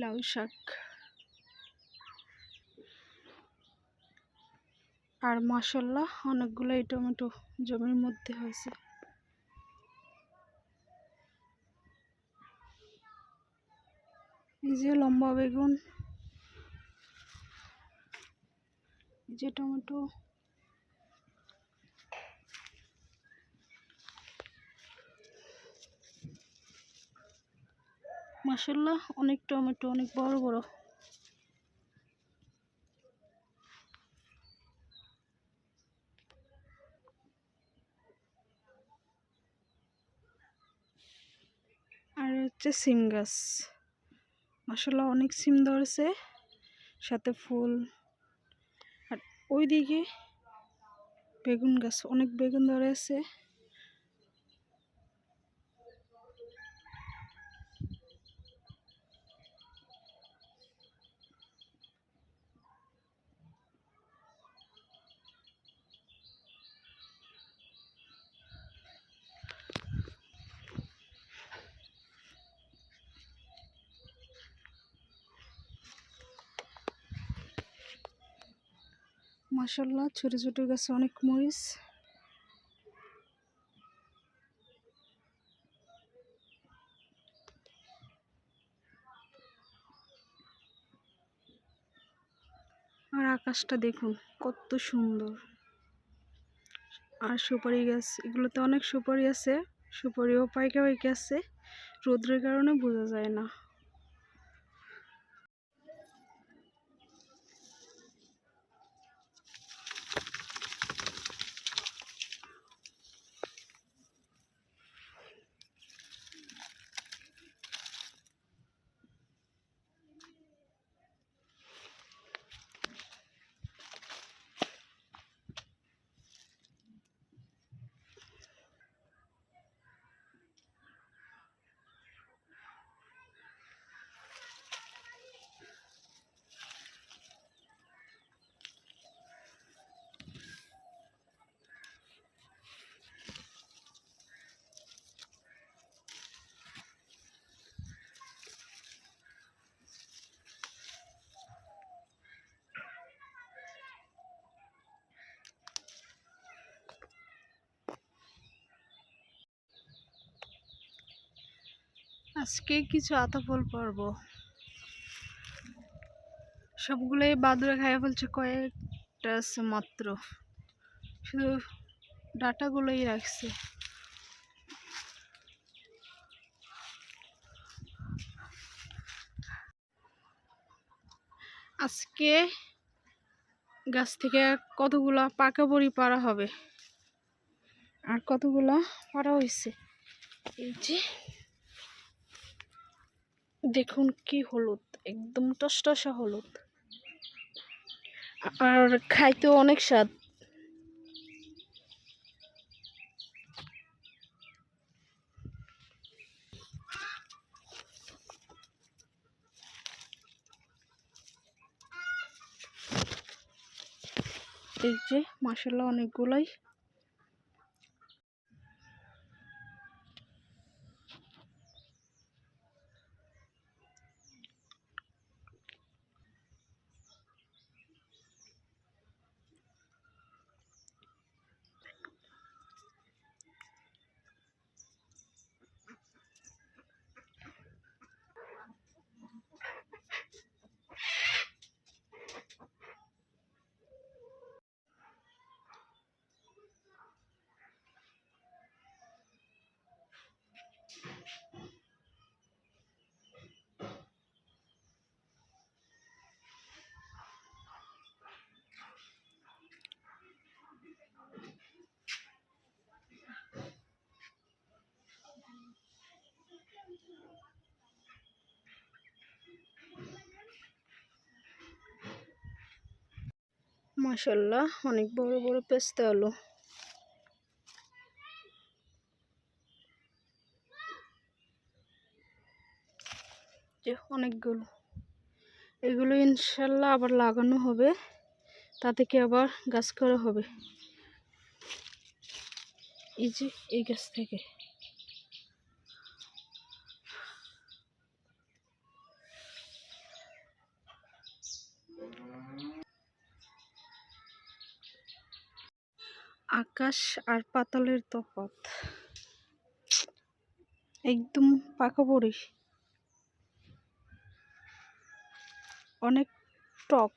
লাউ শাক। আর মাসাল্লাহ অনেকগুলো এই টমেটো জমির মধ্যে হয়েছে। এই যে লম্বা বেগুন, এই যে টমেটো মাসাল্লাহ অনেক টমেটো, অনেক বড় বড়। আর হচ্ছে সিম গাছ। মাসাল্লাহ অনেক সিম ধরেছে, সাথে ফুল। আর ওইদিকে বেগুন গাছ, অনেক বেগুন ধরেছে। মাসাল্লাহ ছোট ছোট গাছে অনেক মরিচ। আর আকাশটা দেখুন, কত সুন্দর। আর সুপারি গাছ, এগুলোতে অনেক সুপারি আছে, সুপারিও পাইকা পাইকা আছে। রোদ্রের কারণে বোঝা যায় না। আজকে কিছু আতা ফল পারব। সবগুলোই বাদুড়ে খাইয়া ফেলছে কয়েকটা আছে মাত্র। শুধু ডাটাগুলোই রাখছে। আজকে গাছ থেকে কতগুলা পাকা বড়ি পাড়া হবে? আর কতগুলা পাড়া হয়েছে এই যে দেখুন কি হলুদ একদম টসটসা হলুদ। আর খাইতেও অনেক স্বাদ। এই যে মাসাল্লাহ অনেকগুলাই মাসাল্লাহ অনেক বড় বড় পেস্তা আলু। যে অনেকগুলো। এগুলো ইনশাল্লাহ আবার লাগানো হবে তা থেকে আবার গাছ করা হবে। এই যে, এই গাছ থেকে। আকাশ আর পাতালের তফাত একদম পাকা পড়ি অনেক টক।